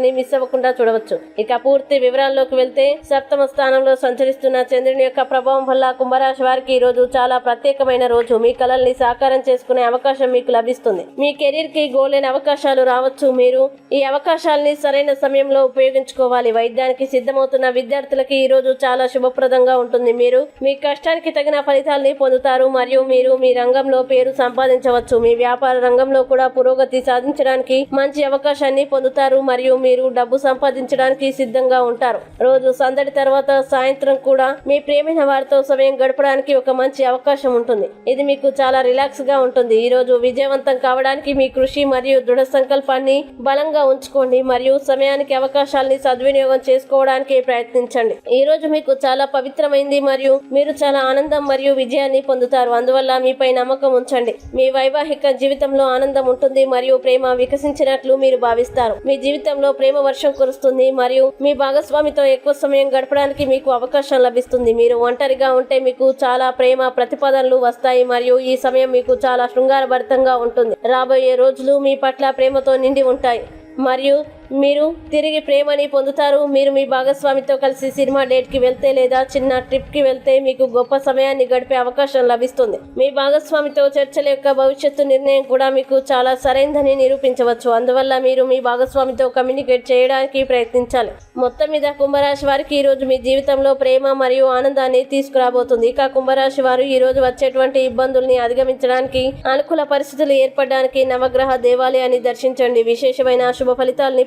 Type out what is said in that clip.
వీడియోని మిస్ అవ్వకుండా చూడవచ్చు. ఇక పూర్తి వివరాల్లోకి వెళ్తే సప్తమ స్థానంలో సంచరిస్తున్న చంద్రుని యొక్క ప్రభావం వల్ల కుంభరాశి వారికి ఈ రోజు చాలా ప్రత్యేకమైన రోజు. మీ కలల్ని సాకారం చేసుకునే అవకాశం మీకు లభిస్తుంది. మీ కెరీర్కి గోలేని అవకాశాలు రావచ్చు. మీరు ఈ అవకాశాలని సరైన సమయంలో ఉపయోగించుకోవాలి. వైద్యానికి సిద్ధమవుతున్న విద్యార్థులకి ఈ రోజు చాలా శుభప్రదంగా ఉంటుంది. మీరు మీ కష్టానికి తగిన ఫలితాల్ని పొందుతారు మరియు మీరు మీ రంగంలో పేరు సంపాదించవచ్చు. మీ వ్యాపార రంగంలో కూడా పురోగతి సాధించడానికి మంచి అవకాశాన్ని పొందుతారు మరియు మీ మీరు డబ్బు సంపాదించడానికి సిద్ధంగా ఉంటారు. రోజు సందడి తర్వాత సాయంత్రం కూడా మీ ప్రేమైన వారితో సమయం గడపడానికి ఒక మంచి అవకాశం ఉంటుంది. ఇది మీకు చాలా రిలాక్స్గా ఉంటుంది. ఈ రోజు విజయవంతం కావడానికి మీ కృషి మరియు దృఢ సంకల్పాన్ని బలంగా ఉంచుకోండి మరియు సమయానికి అవకాశాలని సద్వినియోగం చేసుకోవడానికి ప్రయత్నించండి. ఈ రోజు మీకు చాలా పవిత్రమైంది మరియు మీరు చాలా ఆనందం మరియు విజయాన్ని పొందుతారు. అందువల్ల మీపై నమ్మకం ఉంచండి. మీ వైవాహిక జీవితంలో ఆనందం ఉంటుంది మరియు ప్రేమ వికసించినట్లు మీరు భావిస్తారు. మీ జీవితంలో ప్రేమ వర్షం కురుస్తుంది మరియు మీ భాగస్వామితో ఎక్కువ సమయం గడపడానికి మీకు అవకాశం లభిస్తుంది. మీరు ఒంటరిగా ఉంటే మీకు చాలా ప్రేమ ప్రతిపాదనలు వస్తాయి మరియు ఈ సమయం మీకు చాలా శృంగారభరితంగా ఉంటుంది. రాబోయే రోజులు మీ పట్ల ప్రేమతో నిండి ఉంటాయి. మరియు మీరు తిరిగి ప్రేమని పొందుతారు. మీరు మీ భాగస్వామితో కలిసి సినిమా డేట్కి వెళ్తే లేదా చిన్న ట్రిప్కి వెళ్తే మీకు గొప్ప సమయాన్ని గడిపే అవకాశం లభిస్తుంది. మీ భాగస్వామితో చర్చల యొక్క భవిష్యత్తు నిర్ణయం కూడా మీకు చాలా సరైందని నిరూపించవచ్చు. అందువల్ల మీరు మీ భాగస్వామితో కమ్యూనికేట్ చేయడానికి ప్రయత్నించాలి. మొత్తం మీద కుంభరాశి వారికి ఈ రోజు మీ జీవితంలో ప్రేమ మరియు ఆనందాన్ని తీసుకురాబోతుంది. ఇక కుంభరాశి వారు ఈరోజు వచ్చేటువంటి ఇబ్బందుల్ని అధిగమించడానికి అనుకూల పరిస్థితులు ఏర్పడడానికి నవగ్రహ దేవాలయాన్ని దర్శించండి. విశేషమైన శుభ ఫలితాలని